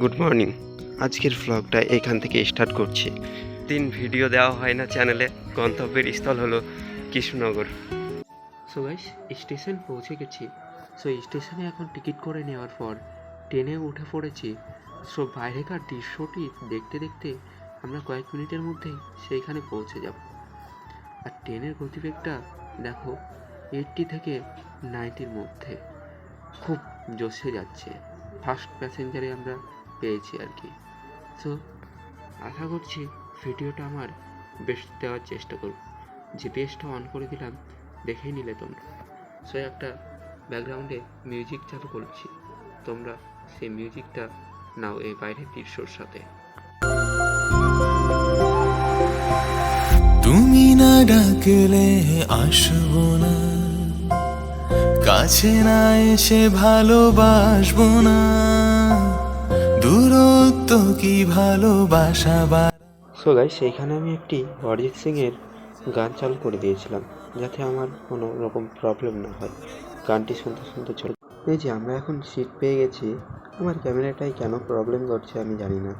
Good morning আজকের ভ্লগটা এখান থেকে স্টার্ট করছি। দিন ভিডিও দেওয়া হয় না চ্যানেলে গন্তব্যের স্থল হলো কৃষ্ণনগর। সো গাইস স্টেশন পৌঁছে গেছি। সো স্টেশনে এখন টিকিট করে নেওয়ার পর ট্রেনে উঠে পড়েছি। সো বাইরেকার দৃশ্যটি দেখতে দেখতে আমরা কয়েক মিনিটের মধ্যেই সেইখানে পৌঁছে যাব। আর ট্রেনের গতিবেগটা দেখো এইটটি থেকে নাইনটির মধ্যে। খুব জোশে যাচ্ছে। ফার্স্ট প্যাসেঞ্জারে আমরা পেয়েছি আর কি। সো আশা করছি ভিডিওটা আমার বেস্ট দেওয়ার চেষ্টা করব। জিপিএসটা অন করে দিলাম, দেখেই নিলে তোমরা। সো একটা ব্যাকগ্রাউন্ডে মিউজিক চালু করেছি। তোমরা সেই মিউজিকটা নাও এই বাইরের দৃশ্যর সাথে। তুমি না ডাকলে আসব না। কাছে না এসে ভালোবাসবো না। দূরত্ব কি ভালোবাসা বা সো গাইস সেইখানে আমি একটি অরিজিৎ সিংয়ের গান চালু করে দিয়েছিলাম, যাতে আমার কোনো রকম প্রবলেম না হয়। গানটি শুনতে শুনতে চল এই যে আমরা এখন সিট পেয়ে গেছি, আমার ক্যামেরাটাই কেন প্রবলেম করছে আমি জানি না।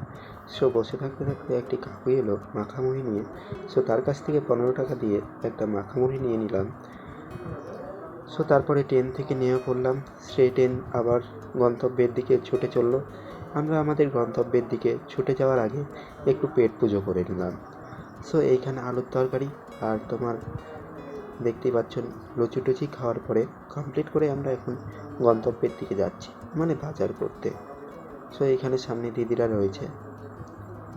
সো বসে থাকতে থাকতে একটি কাকু এলো মাখামুড়ি নিয়ে। সো তার কাছ থেকে পনেরো টাকা দিয়ে একটা মাখামুড়ি নিয়ে নিলাম। সো তারপরে ট্রেন থেকে নেমে পড়লাম। সেই ট্রেন আবার গন্তব্যের দিকে ছুটে চলল। আমরা আমাদের গন্তব্যের দিকে ছুটে যাওয়ার আগে একটু পেট পুজো করে নিলাম। সো এইখানে আলুর তরকারি আর তোমার দেখতেই পাচ্ছেন লুচি টুচি খাওয়ার পরে কমপ্লিট করে আমরা এখন গন্তব্যের দিকে যাচ্ছি মানে বাজার করতে। সো এখানে সামনে দিদিরা রয়েছে।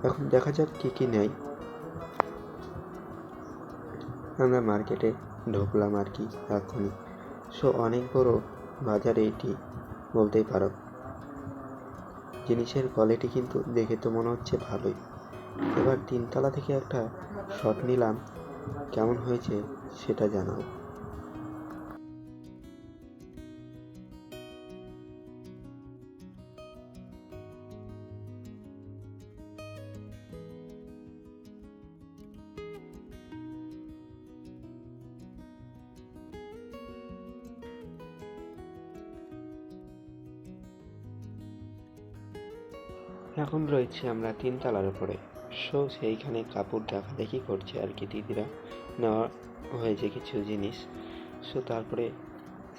এখন দেখা যাক কী কী নেয়। আমরা মার্কেটে ঢুকলাম আর কি, এখনই। সো অনেক বড় বাজার এইটি, বলতেই পারো। জিনিসের কোয়ালিটি কিন্তু দেখে তো মনে হচ্ছে ভালোই। এবার তিনতলা থেকে একটা শট নিলাম, কেমন হয়েছে সেটা জানাও। এখন রয়েছে আমরা তিনতলার উপরে। সো, সেইখানে কাপড় দেখা দেখি করছে আর কি দিদিরা। নেওয়া হয়েছে কিছু জিনিস। সো, তারপরে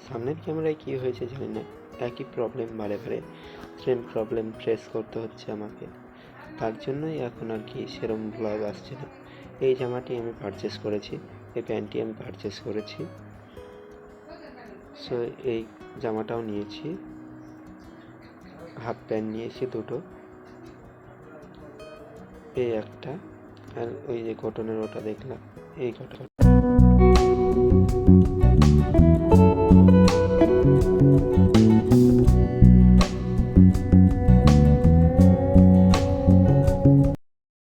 সামনের ক্যামেরায় কী হয়েছে জানি না। একই প্রবলেম বারে বারে সেম প্রবলেম ফেস করতে হচ্ছে আমাকে। তার জন্যই এখন আর কি সেরম ব্লগ আসছে না। এই জামাটি আমি পারচেস করেছি, এই প্যান্টটি আমি পারচেস করেছি। সো, এই জামাটাও নিয়েছি। হাফ প্যান্ট নিয়েছি দুটো। এই একটা আর ওই যে ঘটনার ওটা দেখলাম এই ঘটনা।